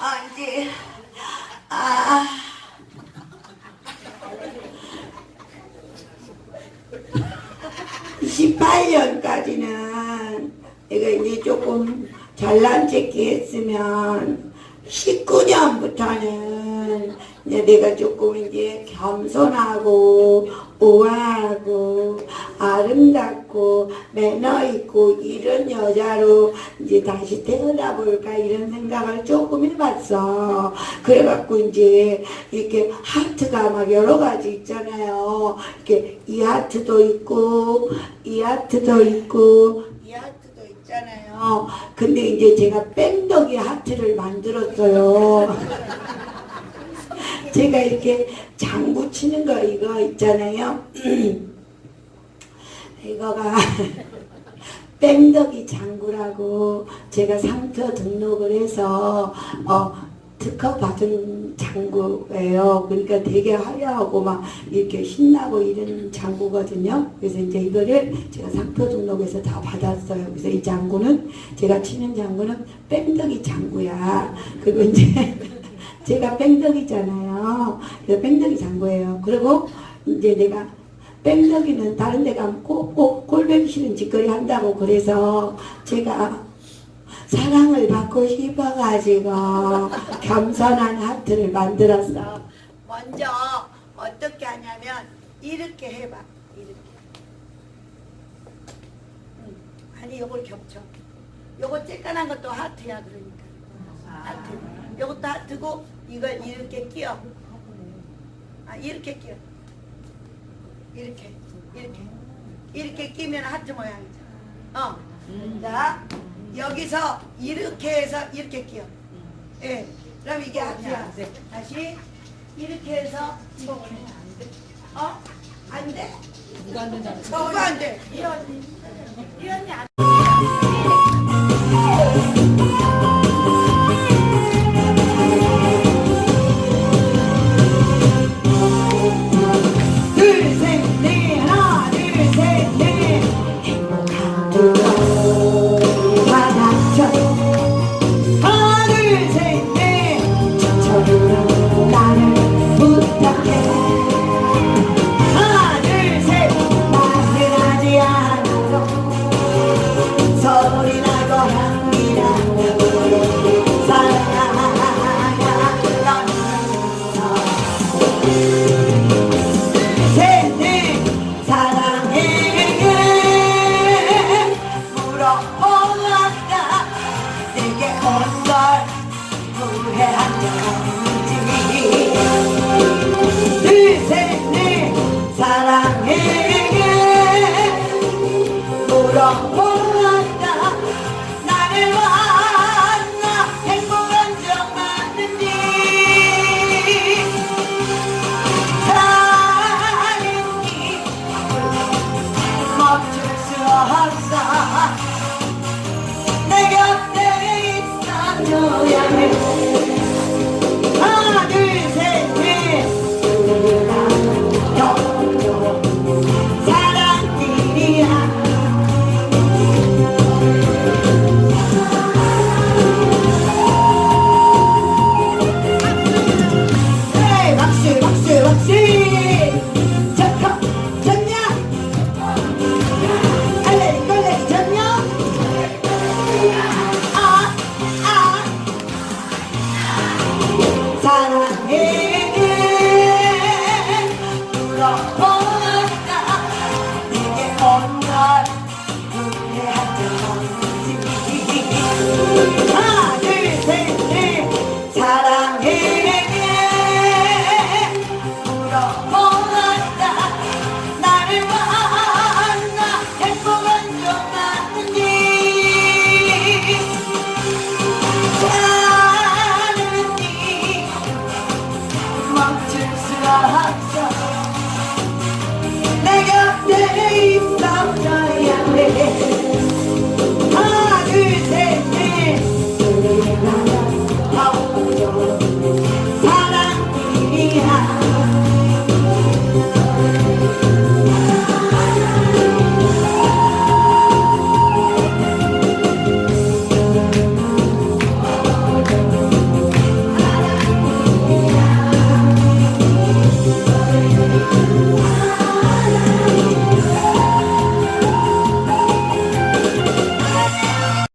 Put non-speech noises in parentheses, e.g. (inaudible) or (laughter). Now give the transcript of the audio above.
언제 아. 18년까지는 내가 이제 조금 잘난 체기 했으면 19년부터는 이제 내가 조금 이제 겸손하고 우아하고 아름답고 매너 있고 이런 여자로 이제 다시 태어나 볼까 이런 생각을 조금 해봤어. 그래갖고 이제 이렇게 하트가 막 여러 가지 있잖아요. 이렇게 이 하트도 있고 이 하트도 있고 있잖아요. 근데 이제 제가 뺑덕이 하트를 만들었어요. (laughs) 제가 이렇게 장구 치는 거 이거 있잖아요. (clears throat) 이거가 (laughs) 뺑덕이 장구라고 제가 상표 등록을 해서 어, 특허 받은 장구예요. 그러니까 되게 화려하고 막 이렇게 신나고 이런 장구거든요. 그래서 이제 이거를 제가 상표 등록해서 다 받았어요. 그래서 이 장구는 제가 치는 장구는 뺑덕이 장구야. 그리고 이제 (laughs) 제가 뺑덕이잖아요. 그래서 뺑덕이 장구예요. 그리고 이제 내가 뺑덕이는 다른 데 가면 꼭, 꼭 꼴보기 싫은 짓거리 한다고 그래서 제가 사랑을 받고 싶어가지고 겸손한 하트를 만들었어. 먼저 어떻게 하냐면 이렇게 해봐. 이렇게. 응. 아니 요걸 겹쳐. 요거 쬐깐한 것도 하트야 그러니까. 하트. 요것도 하트고 이걸 이렇게 끼워. 아 이렇게 끼워. 이렇게 이렇게 이렇게 끼면 하트 모양이죠. 어. 자 여기서 이렇게 해서 이렇게 끼워. 예. 그럼 이게 하트야. 다시 이렇게 해서. 어? 안 돼? 누가 안 된다는 뭐가 안 돼? 둘, 없어 내 곁에 있어줘야 해 질수가 항상 내 곁에 있어줘야 해